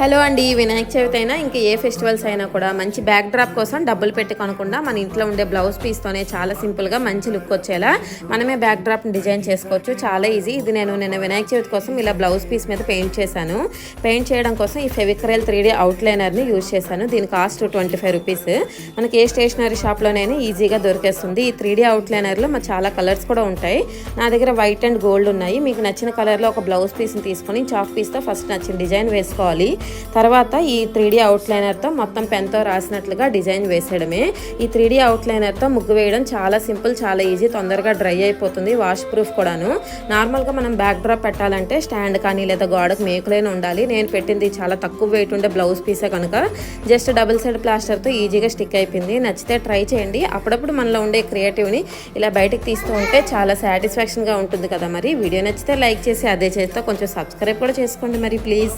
Hello అండి వినాయక చవితి అయినా ఇంకా ఏ ఫెస్టివల్స్ అయినా కూడా మంచి బ్యాక్ డ్రాప్ కోసం డబ్బులు పెట్టి కొనకుండా మన ఇంట్లో ఉండే బ్లౌజ్ పీస్తోనే చాలా సింపుల్గా మంచి లుక్ వచ్చేలా మనమే బ్యాక్ డ్రాప్ని డిజైన్ చేసుకోవచ్చు. చాలా ఈజీ ఇది నేను నిన్న వినాయక చవితి కోసం ఇలా బ్లౌజ్ పీస్ మీద పెయింట్ చేశాను. పెయింట్ చేయడం కోసం ఈ ఫెవిక్రెల్ త్రీ డీ అవుట్లైనర్ని యూజ్ చేశాను. దీని కాస్ట్ ట్వంటీ ఫైవ్ రూపీస్ మనకి ఏ స్టేషనరీ షాప్లోనైనా ఈజీగా దొరికేస్తుంది. ఈ త్రీ డీ అవుట్లైనర్లో మా చాలా కలర్స్ కూడా ఉంటాయి. నా దగ్గర వైట్ అండ్ గోల్డ్ ఉన్నాయి. మీకు నచ్చిన కలర్లో ఒక బ్లౌజ్ పీస్ని తీసుకొని చాక్ పీస్తో ఫస్ట్ నచ్చిన డిజైన్ వేసుకోవాలి. తర్వాత ఈ త్రీ డీ అవుట్లైనర్తో మొత్తం పెన్తో రాసినట్లుగా డిజైన్ వేసేయడమే. ఈ త్రీ డీ అవుట్లైనర్తో ముగ్గు వేయడం చాలా సింపుల్ చాలా ఈజీ తొందరగా డ్రై అయిపోతుంది వాష్ ప్రూఫ్ కూడాను. నార్మల్గా మనం బ్యాక్ డ్రాప్ పెట్టాలంటే స్టాండ్ కానీ లేదా గోడకు మేకులైన ఉండాలి. నేను పెట్టింది చాలా తక్కువ వెయిట్ ఉండే బ్లౌజ్ పీసే కనుక జస్ట్ డబుల్ సైడ్ ప్లాస్టర్తో ఈజీగా స్టిక్ అయిపోయింది. నచ్చితే ట్రై చేయండి. అప్పుడప్పుడు మనలో ఉండే క్రియేటివ్ని ఇలా బయటకు తీస్తూ ఉంటే చాలా సాటిస్ఫాక్షన్గా ఉంటుంది కదా మరి. వీడియో నచ్చితే లైక్ చేసి అదే చేస్తే కొంచెం సబ్స్క్రైబ్ కూడా చేసుకోండి మరి ప్లీజ్